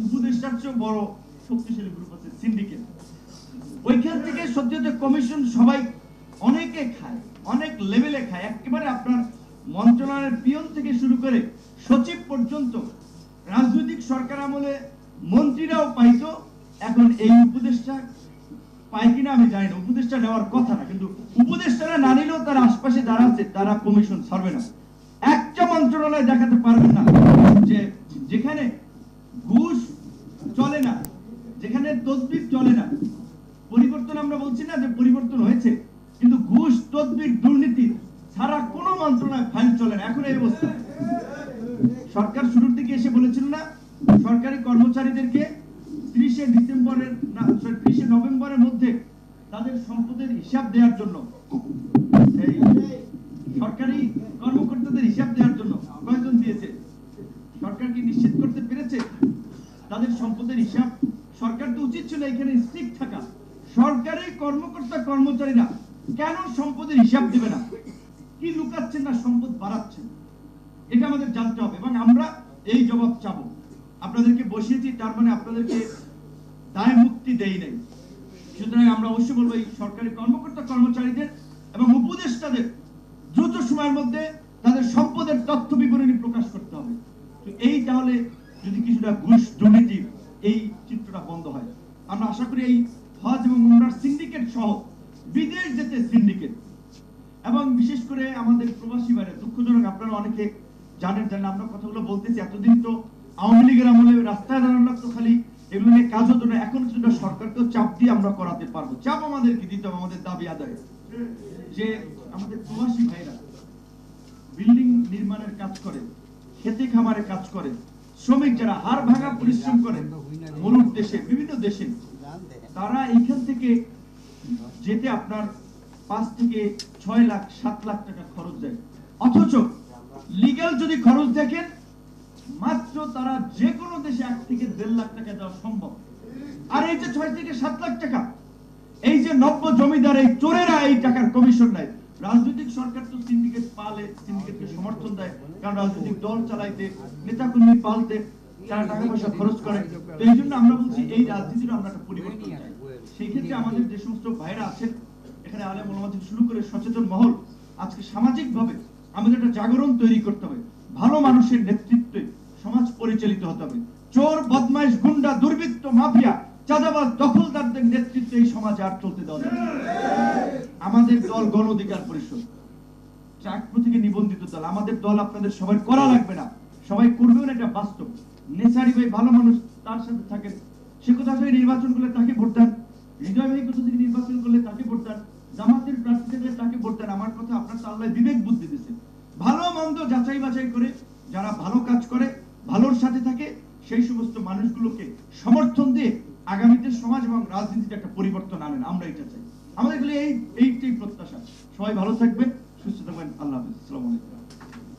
চেয়ে বড় শক্তিশালী গ্রুপ আছে সিন্ডিকেট ওইখান থেকে সদ্যতে কমিশন সবাই অনেকে খায়, অনেক লেভেলে খায়। একেবারে আপনার মন্ত্রণালয়ের পিয়ন থেকে শুরু করে সচিব পর্যন্ত রাজনৈতিক সরকার আমলে মন্ত্রীরাও পাইতো। এখন এই উপদেষ্টা পায় কিনা আমি জানি না, উপদেষ্টা নেওয়ার কথা না, কিন্তু উপদেষ্টারা না নিলেও তার আশপাশে আছে, তারা কমিশন ছাড়বে না। একটা মন্ত্রণালয় দেখাতে পারবে না যে যেখানে ঘুষ চলে না যেখানে তদবির চলে না। পরিবর্তন আমরা বলছি না যে পরিবর্তন হয়েছে, কিন্তু ঘুষ তদবির দুর্নীতি ছাড়া কোনো মন্ত্রণালয় ফাইল চলে না। এখন এই অবস্থা। সরকার শুরুর দিকে এসে বলেছিল না, সরকারি কর্মচারীদেরকে ত্রিশে ডিসেম্বরের না ত্রিশে নভেম্বরের মধ্যে তাদের সম্পদের হিসাব দেওয়ার জন্য সরকারি কর্মকর্তাদের হিসাব দেওয়ার জন্য কয়জন দিয়েছে। সরকার কি নিশ্চিত করতে পেরেছে? তাদের সম্পদের হিসাব সরকার তো উচিত ছিল এখানে স্ট্রিক্ট থাকা। সরকারি কর্মকর্তা কর্মচারীরা কেন সম্পদের হিসাব দেবে না? কি লুকাচ্ছেন না সম্পদ বাড়াচ্ছেন? এটা আমাদের জানতে হবে এবং আমরা এই জবাব চাবো। আপনাদেরকে বসিয়েছি, তার মানে আপনাদেরকে দায় মুক্তি দেই নাই। সুতরাং আমরা অবশ্যই বলব এই সরকারি কর্মকর্তা কর্মচারীদের এবং উপদেষ্টাদের দ্রুত সময়ের মধ্যে তাদের সম্পদের তথ্য বিবরণী প্রকাশ করতে হবে। তো এই তাহলে যদি কিছুটা ঘুষ দুর্নীতির এই চিত্রটা বন্ধ হয়। আমরা আশা করি এই হজ এবং উমরার সিন্ডিকেট সহ বিদেশ যেতে সিন্ডিকেট এবং বিশেষ করে আমাদের প্রবাসী বাইরে দুঃখজনক আপনারা অনেকে জানেন জানেন আমরা কথাগুলো বলতেছি, এতদিন তো আওয়ামী লীগের আমলে রাস্তায় দাঁড়ানো তো খালি, এগুলো নিয়ে কাজ হতো না, এখন কিছুটা সরকারকেও চাপ দিয়ে আমরা করাতে পারব। চাপ আমাদেরকে দিতে হবে, আমাদের দাবি আদায়। যে আমাদের প্রবাসী ভাইরা, বিল্ডিং নির্মাণের কাজ করে, খেতে খামারে কাজ করে শ্রমিক যারা হাড় ভাঙা পরিশ্রম করে মরুর দেশে বিভিন্ন দেশে, তারা এইখান থেকে যেতে আপনার পাঁচ থেকে ছয় লাখ, সাত লাখ টাকা খরচ যায় অথচ লিগ্যাল যদি খরচ দেখেন, মাত্র তারা যে কোনো দেশে এক থেকে দেড় লাখ টাকা দেওয়া সম্ভব। আর এই যে ছয় থেকে সাত লাখ টাকা, এই যে নব্য জমিদার, এই চোরেরা এই টাকার কমিশন নেয়। রাজনৈতিক সরকার তো সিন্ডিকেট পালে সিন্ডিকেটকে সমর্থন দেয়। কারণ রাজনৈতিক দল চালাইতে, নেতাকর্মী পালতে তারা টাকা পয়সা খরচ করে। তো এই জন্য আমরা বলছি এই রাজনীতির আমরা একটা পরিবর্তন চাই। সেই ক্ষেত্রে আমাদের যে সমস্ত ভাইরা আছেন, এখানে শুরু করে সচেতন মহল, আজকে সামাজিক ভাবে আমাদের একটা জাগরণ তৈরি করতে হবে। ভালো মানুষের নেতৃত্বে সমাজ পরিচালিত হতে হবে। চোর, বদমাইশ, গুন্ডা, দুর্বৃত্ত, মাফিয়া, চাঁদাবাজ, দখলদারদের নেতৃত্বে এই সমাজে আর চলতে দেওয়া যাবে। আমাদের দল গণ অধিকার পরিষদ। ট্রাক প্রতীকে নিবন্ধিত দল, আমাদের দল আপনাদের সবাই করা লাগবে না। সবাই করবেও না, এটা বাস্তব। নেচারি ভাই ভালো মানুষ তার সাথে থাকেন। সে কোথা থেকে নির্বাচন করলে তাকে ভোট দেন। হৃদয় ভাই কোথা থেকে নির্বাচন করলে তাকে ভোট দেন? জামাতের প্রার্থী থেকে তাকে ভোট দেন? আমার কথা আপনার তো আল্লাহ বিবেক বুদ্ধি দিয়েছে ভালো মন্দ যাচাই বাছাই করে যারা ভালো কাজ করে, ভালোর সাথে থাকে, সেই সমস্ত মানুষগুলোকে সমর্থন দিয়ে আগামীতে সমাজ এবং রাজনীতিতে একটা পরিবর্তন আনেন। আমরা এটা চাই। আমাদের এই এইটাই প্রত্যাশা। সবাই ভালো থাকবেন সুস্থ থাকবেন। আল্লাহ হাফিজ।